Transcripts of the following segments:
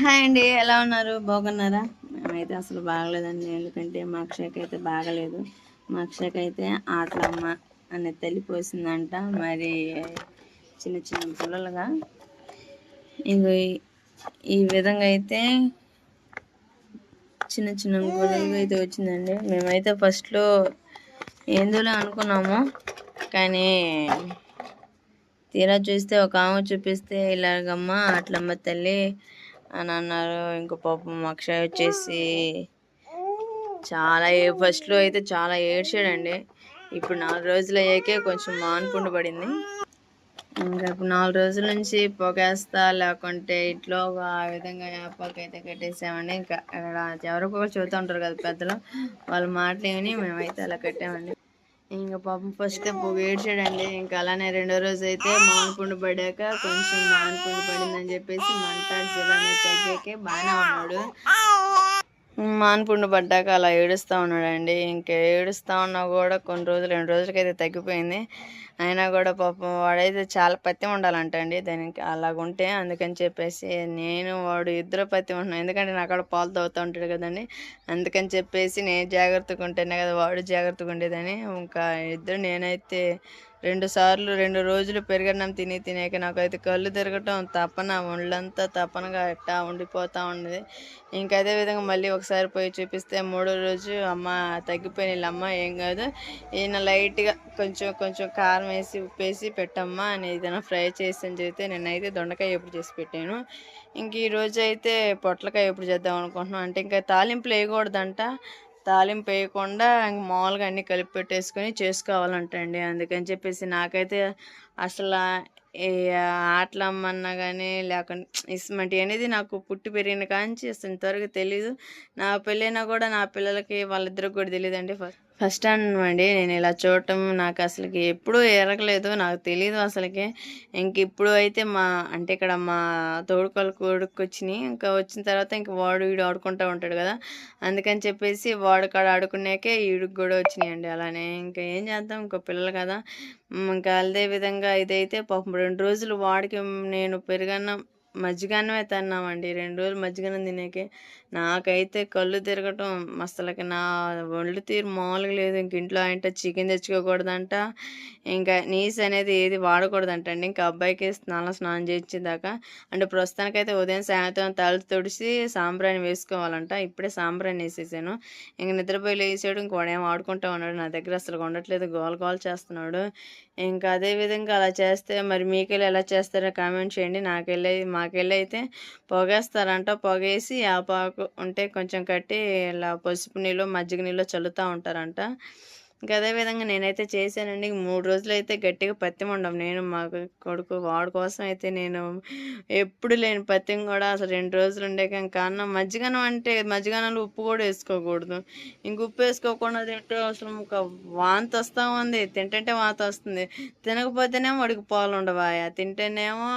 Hi అండి ఎలా ఉన్నారు? బాగున్నారా? మేమైతే అసలు బాగలేదండి ఎందుకంటే మా అక్షయకి అయితే బాగలేదు. మా అక్షయకి అయితే ఆటలమ్మ అనే తల్లి పోసిందంట మరి చిన్న చిన్న పిల్లలుగా. ఇది ఈ విధంగా అయితే చిన్న చిన్న గొడవలుగా అయితే వచ్చిందండి. మేమైతే ఫస్ట్లో ఏందోలే అనుకున్నాము కానీ తీరా చూస్తే ఒక ఆమె చూపిస్తే ఇలాగమ్మ అట్లమ్మ తల్లి అని అన్నారు. ఇంకో పాపం అక్షయ్ వచ్చేసి చాలా ఫస్ట్లో అయితే చాలా ఏడ్చాడండి. ఇప్పుడు నాలుగు రోజులు అయ్యాకే కొంచెం మాన్పుండు పడింది. ఇంకా ఇప్పుడు నాలుగు రోజుల నుంచి పొగేస్తా లేకుంటే ఇంట్లో ఆ విధంగా యాపాకి అయితే కట్టేసామండి. ఇంకా అక్కడ ఎవరికో చూస్తూ ఉంటారు కదా పెద్దలు. వాళ్ళ మాటలు ఏమని మేమైతే అలా కట్టామండి. ఇంకా పాపం ఫస్ట్ పొగ ఏడ్చాడండి ఇంకా అలానే రెండో రోజు అయితే మామిడిపుండు పడాక కొంచెం మామిడిపుండు పడిందని చెప్పేసి మంట జిల్లాని తగ్గాకే బాగానే ఉన్నాడు. మాన్పుండు పడ్డాక అలా ఏడుస్తూ ఉన్నాడండి. ఇంకా ఏడుస్తూ ఉన్నా కూడా కొన్ని రోజులు రెండు రోజులకైతే తగ్గిపోయింది. అయినా కూడా పాపం వాడైతే చాలా పత్యం ఉండాలంటండి. దానికి అలాగుంటే అందుకని చెప్పేసి నేను వాడు ఇద్దరు పత్యం ఉంటున్నాను ఎందుకంటే నా అక్కడ పాలు తవ్వుతూ ఉంటాడు కదండి. అందుకని చెప్పేసి నేను జాగ్రత్తగా ఉంటేనే కదా వాడు జాగ్రత్తగా ఉండేదని. ఇంకా ఇద్దరు నేనైతే రెండు సార్లు రెండు రోజులు పెరగన్నం తిని తినేక నాకైతే కళ్ళు తిరగటం తపన ఒళ్ళంతా తపనగా ఎట్టా ఉండిపోతూ ఉండేది ఇంకా అదే విధంగా మళ్ళీ ఒకసారి పోయి చూపిస్తే మూడో రోజు అమ్మ తగ్గిపోయిన అమ్మ ఏం కాదు ఈయన లైట్గా కొంచెం కొంచెం కారం వేసి ఉప్పు వేసి పెట్టమ్మా అని ఏదైనా ఫ్రై చేసి అని చెప్తే నేనైతే దొండకాయ ఎప్పుడు చేసి పెట్టాను. ఇంక ఈ రోజు అయితే పొట్లకాయ ఎప్పుడు చేద్దాం అనుకుంటున్నాను అంటే ఇంకా తాలింపులు వేయకూడదంట. తాలింపు వేయకుండా మామూలుగా అన్నీ కలిపి పెట్టేసుకొని చేసుకోవాలంటండి. అందుకని చెప్పేసి నాకైతే అసలు ఈ ఆటలు అమ్మన్నా కానీ లేకుండా ఇస్మంటి అనేది నాకు పుట్టి పెరిగిన కాంచి అసలు ఇంతవరకు తెలీదు. నా పెళ్ళైనా కూడా నా పిల్లలకి వాళ్ళిద్దరికి కూడా తెలియదండి ఫస్ట్. ఫస్ట్ అండి నేను ఇలా చూడటం నాకు అసలుకి ఎప్పుడూ ఎరగలేదు నాకు తెలియదు అసలుకి. ఇంక ఇప్పుడు అయితే మా అంటే ఇక్కడ మా తోడుకోలు కొడుకు వచ్చినాయి ఇంకా వచ్చిన తర్వాత ఇంక వాడు వీడు ఆడుకుంటూ ఉంటాడు కదా. అందుకని చెప్పేసి వాడు కాడ ఆడుకున్నాకే వీడికి కూడా వచ్చినాయండి అలానే. ఇంకా ఏం చేద్దాం ఇంకో పిల్లలు కదా. ఇంకా అదే విధంగా ఇదైతే పాపం రెండు రోజులు వాడికి నేను పెరుగన్నం మజ్జిగన్నమే తిన్నామండి. రెండు రోజులు మజ్జిగన్నం తినేకే నాకైతే కళ్ళు తిరగటం అసలుకి నా ఒళ్ళు తీరు మామూలుగా లేదు. ఇంక ఇంట్లో అంట చికెన్ తెచ్చుకోకూడదంట. ఇంకా నీస్ అనేది ఏది వాడకూడదంట అండి ఇంకా అబ్బాయికి స్నానం స్నానం చేయించేదాకా. అంటే ప్రస్తుతానికైతే ఉదయం సాయంత్రం తల తుడిసి సాంబ్రాణి వేసుకోవాలంట. ఇప్పుడే సాంబ్రాణి వేసేసాను. ఇంక నిద్రపోయి లేచాడు. ఇంక వాడు ఏం ఆడుకుంటా ఉన్నాడు. నా దగ్గర అసలు ఉండట్లేదు. గోల గోల చేస్తున్నాడు. ఇంకా అదే విధంగా అలా చేస్తే మరి మీకెళ్ళి ఎలా చేస్తారో కామెంట్ చేయండి. నాకెళ్ళి మాకెళ్ళి అయితే పొగేస్తారంట. పొగేసి ఆపాకు ఉంటే కొంచెం కట్టి ఇలా పసుపు నీళ్ళు మజ్జిగ నీళ్ళు చల్లుతూ ఉంటారంట. ఇంకా అదే విధంగా నేనైతే చేశానండి. మూడు రోజులు అయితే గట్టిగా పత్యం ఉండం నేను మా కొడుకు వాడి కోసం అయితే నేను ఎప్పుడు లేని పత్యం కూడా అసలు రెండు రోజులు ఉండే కానీ అన్నం మజ్జిగన్నం అంటే మజ్జిగనంలో ఉప్పు కూడా వేసుకోకూడదు. ఇంక ఉప్పు వేసుకోకుండా తింటే అసలు ఒక వాంతి వస్తూ ఉంది. తింటుంటే వాంతి వస్తుంది. తినకపోతేనేమో వాడికి పాలు ఉండవాయా? తింటేనేమో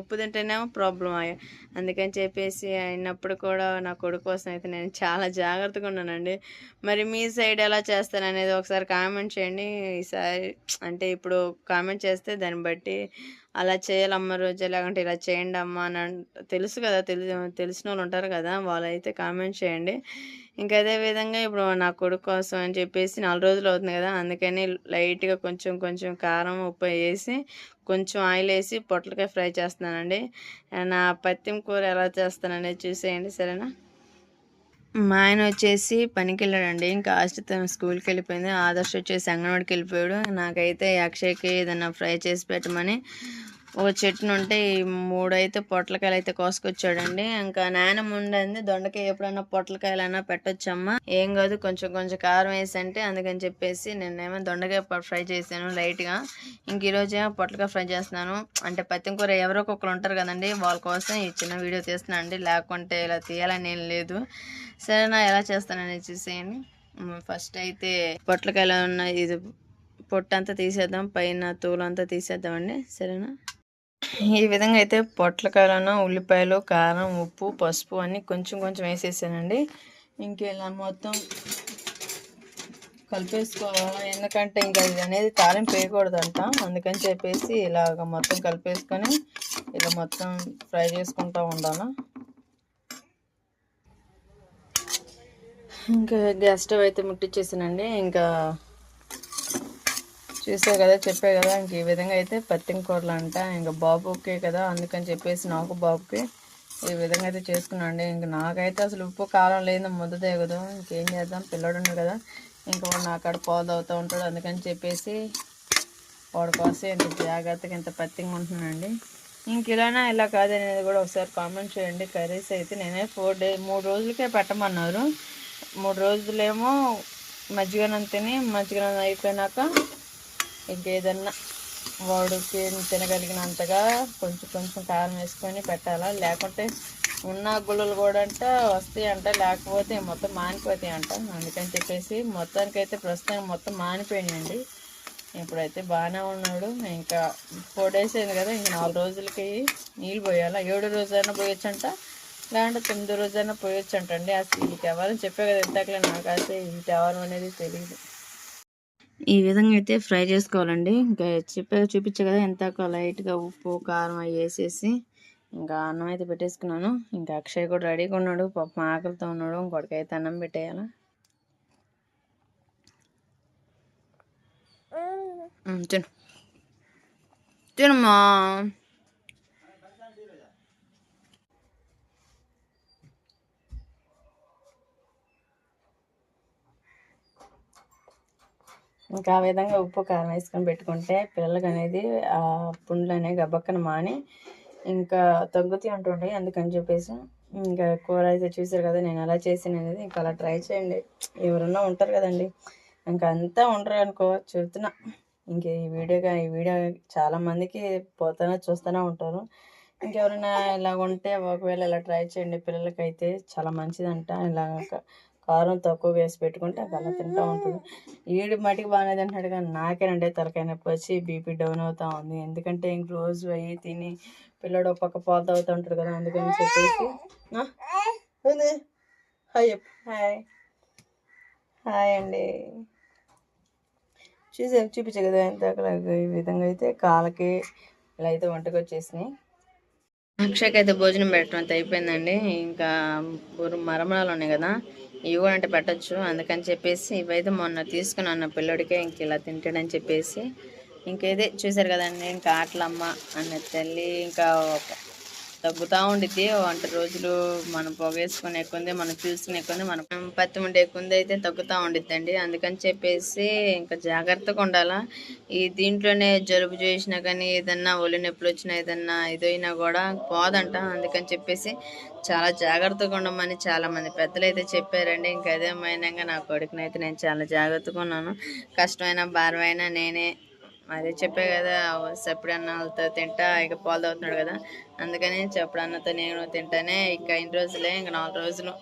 ఉప్పు తింటేనేమో ప్రాబ్లం అయ్యా అందుకని చెప్పేసి అయినప్పుడు కూడా నా కొడుకు కోసం అయితే నేను చాలా జాగ్రత్తగా ఉన్నానండి. మరి మీ సైడ్ ఎలా చేస్తాననేది అనేది ఒకసారి కామెంట్ చేయండి. ఈసారి అంటే ఇప్పుడు కామెంట్ చేస్తే దాన్ని బట్టి అలా చేయాలమ్మ రోజు లేకుంటే ఇలా చేయండి అమ్మ అని తెలుసు కదా తెలి తెలిసిన వాళ్ళు ఉంటారు కదా వాళ్ళైతే కామెంట్ చేయండి. ఇంకా అదే విధంగా ఇప్పుడు నా కొడుకు కోసం అని చెప్పేసి నాలుగు రోజులు అవుతుంది కదా అందుకని లైట్గా కొంచెం కొంచెం కారం ఉప్పు వేసి కొంచెం ఆయిల్ వేసి పొట్లకాయ ఫ్రై చేస్తున్నానండి. నా పత్తిం కూర ఎలా చేస్తాననేది చూసేయండి సరేనా? మా ఆయన వచ్చేసి పనికి వెళ్ళాడండి ఇంకా ఆశ్రిత స్కూల్కి వెళ్ళిపోయింది ఆదర్శ్ వచ్చేసి అంగన్వాడికి వెళ్ళిపోయాడు. నాకైతే అక్షయ్కి ఏదైనా ఫ్రై చేసి పెట్టమని ఒక చెట్టును ఉంటే ఈ మూడైతే పొట్లకాయలు అయితే కోసుకొచ్చాడండి. ఇంకా నాయనమ్మ ఉండింది. దొండకాయ ఎప్పుడైనా పొట్లకాయలైనా పెట్టొచ్చమ్మా. ఏం కాదు కొంచెం కొంచెం కారం వేసి అంటే అందుకని చెప్పేసి నేనేమో దొండకాయ ఫ్రై చేశాను లైట్గా. ఇంక ఈరోజు ఏమో పొట్లకాయ ఫ్రై చేస్తున్నాను. అంటే పత్తి కూర ఎవరో ఒకరు ఉంటారు కదండి వాళ్ళ కోసం ఈ చిన్న వీడియో తీస్తున్నాను అండి. లేకుంటే ఇలా తీయాలని ఏం లేదు. సరేనా ఎలా చేస్తానని చూసేయండి. ఫస్ట్ అయితే పొట్లకాయలు ఉన్న ఇది పొట్టంతా తీసేద్దాం పైన తోలు అంతా తీసేద్దామండి. సరేనా? ఈ విధంగా అయితే పొట్లకాయలను ఉల్లిపాయలు కారం ఉప్పు పసుపు అన్నీ కొంచెం కొంచెం వేసేసానండి. ఇంకేలా మొత్తం కలిపేసుకోవాలి? ఎందుకంటే ఇంకా ఇది అనేది తాలింపు అంట అందుకని చెప్పేసి ఇలాగ మొత్తం కలిపేసుకొని ఇలా మొత్తం ఫ్రై చేసుకుంటూ ఉండాలి. ఇంకా గ్యాస్ స్టవ్ అయితే ముట్టించేసానండి ఇంకా చూసావు కదా చెప్పే కదా ఇంక ఈ విధంగా అయితే పత్తింకూరలు అంట ఇంకా బాబుకే కదా అందుకని చెప్పేసి నాకు బాబుకి ఈ విధంగా అయితే చేసుకున్నాండి ఇంక నాకైతే అసలు ఉప్పు కాలం లేదు ముద్దదే కదా ఇంకేం చేద్దాం పిల్లడు కదా ఇంకా వాడు నా కాడ పాలు ఉంటాడు అందుకని చెప్పేసి వాడి కోసం ఇంత జాగ్రత్తగా ఇంత పత్తింగా ఉంటున్నానండి ఇంక ఇలానా ఇలా కాదనేది కూడా ఒకసారి కామెంట్ చేయండి. కర్రీస్ అయితే నేనే ఫోర్ డే మూడు రోజులకే పెట్టమన్నారు. మూడు రోజులేమో మజ్జిగనం తిని మజ్జిగనం అయిపోయినాక ఇంకేదన్నా వాడికి తినగలిగినంతగా కొంచెం కొంచెం కారం వేసుకొని పెట్టాలా? లేకుంటే ఉన్న గుళ్ళలు కూడా అంట వస్తాయి అంట లేకపోతే మొత్తం మానిపోతాయి అంట. అందుకని చెప్పేసి మొత్తానికైతే ప్రస్తుతం మొత్తం మానిపోయినాయండి. ఇప్పుడైతే బాగానే ఉన్నాడు. ఇంకా ఫోర్ డేస్ అయింది కదా ఇంక నాలుగు రోజులకి నీళ్ళు పోయాలా? ఏడు రోజైనా పోయొచ్చంట లేదంటే తొమ్మిది రోజైనా పోయొచ్చంటండి. అసలు ఈ ఎవరని చెప్పే కదా ఇంతకలే నాకు అసలు ఈ ఎవరు అనేది తెలియదు ఈ విధంగా అయితే ఫ్రై చేసుకోవాలండి. ఇంకా చెప్పే చూపించే కదా ఎంత లైట్గా ఉప్పు కారం అవి వేసేసి ఇంకా అన్నం అయితే పెట్టేసుకున్నాను. ఇంకా అక్షయ్ కూడా రెడీగా ఉన్నాడు. పాప ఆకలితో ఉన్నాడు. ఇంకొకటికైతే అన్నం పెట్టేయాల? తిను. తినమ్మా. ఇంకా ఆ విధంగా ఉప్పు కారం వేసుకొని పెట్టుకుంటే పిల్లలకి అనేది ఆ పుండ్లు అనేవి గబక్కన మాని ఇంకా తగ్గుతూ ఉంటుండే అందుకని చెప్పేసి. ఇంకా కూర అయితే చూసారు కదా నేను ఎలా చేసాను అనేది ఇంకా అలా ట్రై చేయండి. ఎవరన్నా ఉంటారు కదండి. ఇంకా అంతా ఉండరు అనుకో చెబుతున్నా ఇంక ఈ వీడియోగా ఈ వీడియో చాలామందికి పోతానే చూస్తూనే ఉంటారు. ఇంకెవరైనా ఇలా ఉంటే ఒకవేళ ఇలా ట్రై చేయండి పిల్లలకైతే చాలా మంచిదంట. ఇలా కారం తక్కువ వేసి పెట్టుకుంటే అది అలా తింటూ ఉంటుంది. ఈడు మటుకు బాగానే తింటున్నాడు కానీ నాకేనంటే తలకాయ నొప్పి వచ్చి బీపీ డౌన్ అవుతా ఉంది. ఎందుకంటే ఇంక రోజు అయ్యి తిని పిల్లడు ఒక పక్క పాలు తాగుతూ ఉంటాడు కదా అందుకని చెప్పేసి. హాయ్. హాయ్. హాయ్ అండి. చూసే చూపించే కదా ఎంత ఈ విధంగా అయితే కాళ్ళకి ఇలా అయితే వంటకు వచ్చేసినాయి అక్షయ్కి అయితే భోజనం పెట్టడం అయితే అయిపోయిందండి. ఇంకా బుర్ర మరమరాలు ఉన్నాయి కదా ఇవి కూడా అంటే పెట్టచ్చు. అందుకని చెప్పేసి ఇవైతే మొన్న తీసుకున్నాను పిల్లడికే ఇంక ఇలా తింటాడని చెప్పేసి ఇంకేదే చూసారు కదండి ఇంకా ఆటలమ్మ అన్న తల్లి ఇంకా తగ్గుతూ ఉండిద్ది. వంట రోజులు మనం పొగేసుకుని ఎక్కువంది మనం చూసుకునే ఎక్కువంది మనం పత్తి ఉండే ఎక్కువంది అయితే తగ్గుతూ ఉండిద్దండి. అందుకని చెప్పేసి ఇంకా జాగ్రత్తగా ఉండాలా. ఈ దీంట్లోనే జలుబు చేసినా కానీ ఏదన్నా ఒళ్ళు నొప్పులు వచ్చినా ఏదన్నా ఇదైనా కూడా పోదంట. అందుకని చెప్పేసి చాలా జాగ్రత్తగా ఉండమని చాలామంది పెద్దలు అయితే చెప్పారండి. ఇంకా అదే నా కొడుకునైతే నేను చాలా జాగ్రత్తగా ఉన్నాను. కష్టమైన భారమైనా నేనే అదే చెప్పే కదా చప్పుడు అన్నతో తింటా ఇక పాలు తాగుతున్నాడు కదా. అందుకని చప్పుడు అన్నతో నేను తింటానే ఇక ఇన్ని రోజులే ఇంక నాలుగు రోజులు.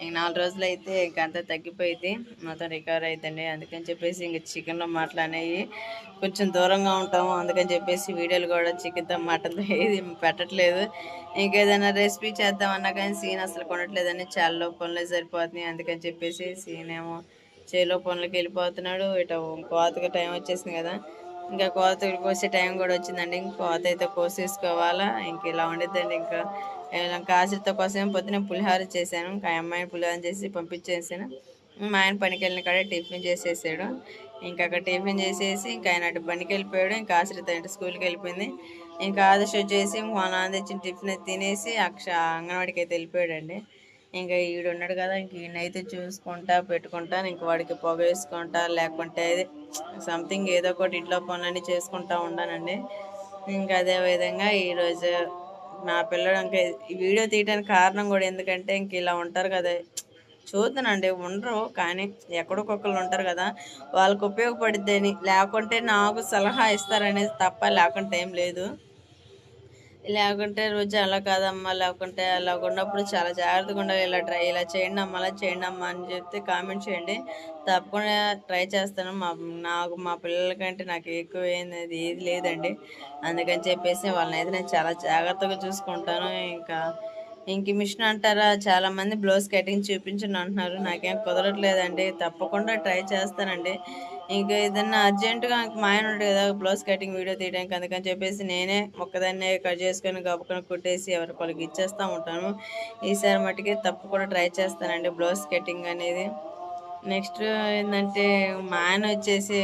ఇంక నాలుగు రోజులు అయితే ఇంక అంతా తగ్గిపోయింది మొత్తం రికవర్ అవుతుంది అందుకని చెప్పేసి ఇంక చికెన్లో మాటలు అనేవి కొంచెం దూరంగా ఉంటాము. అందుకని చెప్పేసి వీడియోలు కూడా చికెన్తో మటన్తో ఏది పెట్టట్లేదు. ఇంకేదైనా రెసిపీ చేద్దామన్నా కానీ సీన్ అసలు కొనట్లేదని చాలా పనులు సరిపోతున్నాయి. అందుకని చెప్పేసి సీన్ ఏమో చేలో పనులకి వెళ్ళిపోతున్నాడు. ఇటు కోతకు టైం వచ్చేసింది కదా. ఇంకా కోత కోసే టైం కూడా వచ్చిందండి. ఇంక కోత అయితే కోసేసుకోవాలా. ఇంక ఇలా ఉండిద్దండి. ఇంకా ఇంకా ఆశ్రిత కోసం పొద్దున పులిహోర చేశాను. ఇంకా ఆ అమ్మాయిని పులిహోర చేసి పంపించేసాను. మా ఆయన పనికి వెళ్ళిన కాడే టిఫిన్ చేసేసాడు. ఇంకా అక్కడ టిఫిన్ చేసేసి ఇంకా ఆయన అటు పనికి వెళ్ళిపోయాడు ఇంకా ఆశ్రిత అంటే స్కూల్కి వెళ్ళిపోయింది. ఇంకా ఆదర్శ వచ్చేసి మా నాన్న తెచ్చిన టిఫిన్ తినేసి అక్ష అంగన్వాడికి అయితే వెళ్ళిపోయాడండి. ఇంకా ఈడు ఉన్నాడు కదా ఇంక ఈయనైతే చూసుకుంటా పెట్టుకుంటా ఇంక వాడికి పొగ వేసుకుంటా లేకుంటే సంథింగ్ ఏదో ఒకటి ఇంట్లో పనులన్నీ చేసుకుంటా ఉన్నానండి ఇంకా అదే విధంగా ఈరోజు నా పిల్లడు ఇంకా వీడియో తీయడానికి కారణం కూడా ఎందుకంటే ఇంక ఇలా ఉంటారు కదా చూద్దానండి ఉండరు కానీ ఎక్కడికొకళ్ళు ఉంటారు కదా వాళ్ళకు ఉపయోగపడిద్దని లేకుంటే నాకు సలహా ఇస్తారనేది తప్ప లేకుంటే ఏం లేదు. లేకుంటే రోజు అలా కాదమ్మా లేకుంటే అలా ఉన్నప్పుడు చాలా జాగ్రత్తగా ఉండాలి. ఇలా ట్రై ఇలా చేయండి అమ్మా అలా చేయండి అమ్మా అని చెప్తే కామెంట్ చేయండి. తప్పకుండా ట్రై చేస్తాను. మా నాకు మా పిల్లలకంటే నాకు ఎక్కువ ఏంది ఏది లేదండి. అందుకని చెప్పేసి వాళ్ళని అయితే నేను చాలా జాగ్రత్తగా చూసుకుంటాను. ఇంకా ఇంక మిషన్ అంటారా చాలామంది బ్లౌజ్ కటింగ్ చూపించండి అంటున్నారు. నాకేం కుదరట్లేదండి. తప్పకుండా ట్రై చేస్తానండి. ఇంకా ఏదన్నా అర్జెంటుగా నాకు మా ఆయన కదా బ్లౌజ్ కటింగ్ వీడియో తీయడానికి అందుకని చెప్పేసి నేనే ఒక్కదాన్నే కట్ చేసుకొని గబుకొని కుట్టేసి ఎవరికి వాళ్ళకి ఇచ్చేస్తూ ఉంటాను. ఈసారి మట్టుకి తప్పకుండా ట్రై చేస్తానండి బ్లౌజ్ కటింగ్ అనేది. నెక్స్ట్ ఏంటంటే మా ఆయన వచ్చేసి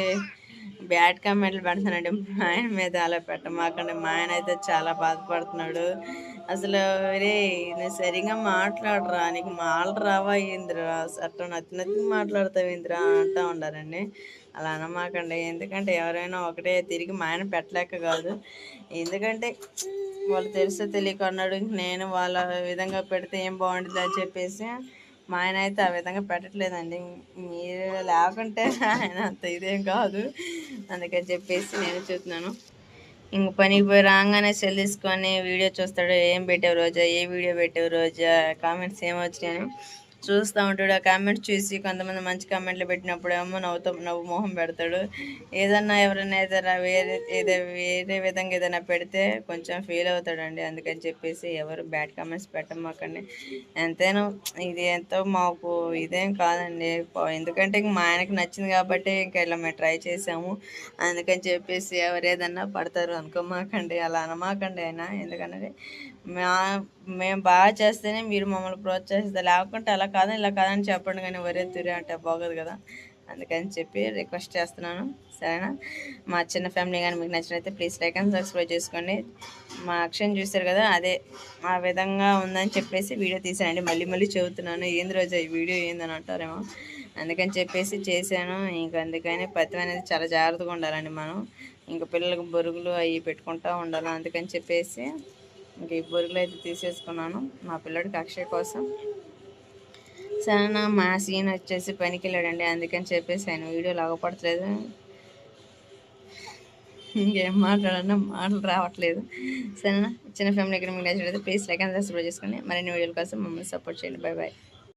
బ్యాడ్ కామెంట్లు పెడుతున్నాడు మా ఆయన మీద అలా పెట్టమాకండి మా ఆయన అయితే చాలా బాధపడుతున్నాడు. అసలు రే నువ్వు సరిగా మాట్లాడరా నీకు మాటలు రావా ఇంద్రా అట్లా నచ్చి నచ్చి మాట్లాడతావు ఇంద్రా అంటూ ఉండారండి. అలా అనమాకండి. ఎందుకంటే ఎవరైనా ఒకటే తిరిగి మా ఆయన పెట్టలేక కాదు. ఎందుకంటే వాళ్ళు తెలిసే తెలియక అన్నాడు నేను వాళ్ళ విధంగా పెడితే ఏం బాగుంటుంది అని చెప్పేసి మా ఆయన అయితే ఆ విధంగా పెట్టట్లేదండి. మీరు లేకుంటే ఆయన అంత ఇదేం కాదు. అందుకని చెప్పేసి నేను చూస్తున్నాను. ఇంక పనికి పోయి రాగానే సెల్ తీసుకొని వీడియో చూస్తాడు ఏం పెట్టావు రోజా? ఏ వీడియో పెట్టావు రోజా? కామెంట్స్ ఏమొచ్చినాయని చూస్తూ ఉంటాడు. ఆ కామెంట్స్ చూసి కొంతమంది మంచి కామెంట్లు పెట్టినప్పుడు ఏమో నవ్వుతూ నవ్వు మొహం పెడతాడు. ఏదన్నా ఎవరైనా ఏదైనా వేరే ఏదో వేరే విధంగా ఏదైనా పెడితే కొంచెం ఫీల్ అవుతాడండి. అందుకని చెప్పేసి ఎవరు బ్యాడ్ కామెంట్స్ పెట్టమాకండి. ఎంతైనా ఇది ఎంతో మాకు ఇదేం కాదండి. ఎందుకంటే ఇంక మా ఆయనకి నచ్చింది కాబట్టి ఇంకా ఇలా మేము ట్రై చేసాము. అందుకని చెప్పేసి ఎవరు ఏదన్నా పడతారు అనుకోమాకండి. అలా అనమాకండి అయినా ఎందుకంటే మా మేము బాగా చేస్తేనే మీరు మమ్మల్ని ప్రోత్సహిస్తారు. లేకుంటే అలా కాదని ఇలా కాదని చెప్పండి కానీ వరే తురే అంటే బాగోదు కదా. అందుకని చెప్పి రిక్వెస్ట్ చేస్తున్నాను. సరేనా? మా చిన్న ఫ్యామిలీ కానీ మీకు నచ్చినైతే ప్లీజ్ లైక్ అండ్ సబ్స్క్రైబ్ చేసుకోండి. మా అక్షన్ చూశారు కదా అదే ఆ విధంగా ఉందని చెప్పేసి వీడియో తీసానండి మళ్ళీ మళ్ళీ చెబుతున్నాను ఏంది రోజు ఈ వీడియో ఏందని అంటారేమో. అందుకని చెప్పేసి చేశాను. ఇంకా అందుకని పత్యం అనేది చాలా జాగ్రత్తగా ఉండాలండి మనం. ఇంకా పిల్లలకు బొరుగులు అవి పెట్టుకుంటూ ఉండాలి అందుకని చెప్పేసి ఇంకా ఈ బొరుగులు అయితే తీసేసుకున్నాను. మా పిల్లడికి అక్షయ్ కోసం. సరేనా మా సీన్ వచ్చేసి పనికి వెళ్ళాడండి అందుకని చెప్పేసి ఆయన వీడియో లాగపడట్లేదు. ఇంకేం మాట్లాడన్నా మాటలు రావట్లేదు. సరేనా చిన్న ఫ్యామిలీ ఇక్కడ మీకు నచ్చినట్లయితే ప్లీజ్ లైక్ అండ్ సబ్స్క్రైబ్ చేసుకోండి మరిన్ని వీడియోల కోసం మమ్మల్ని సపోర్ట్ చేయండి. Bye bye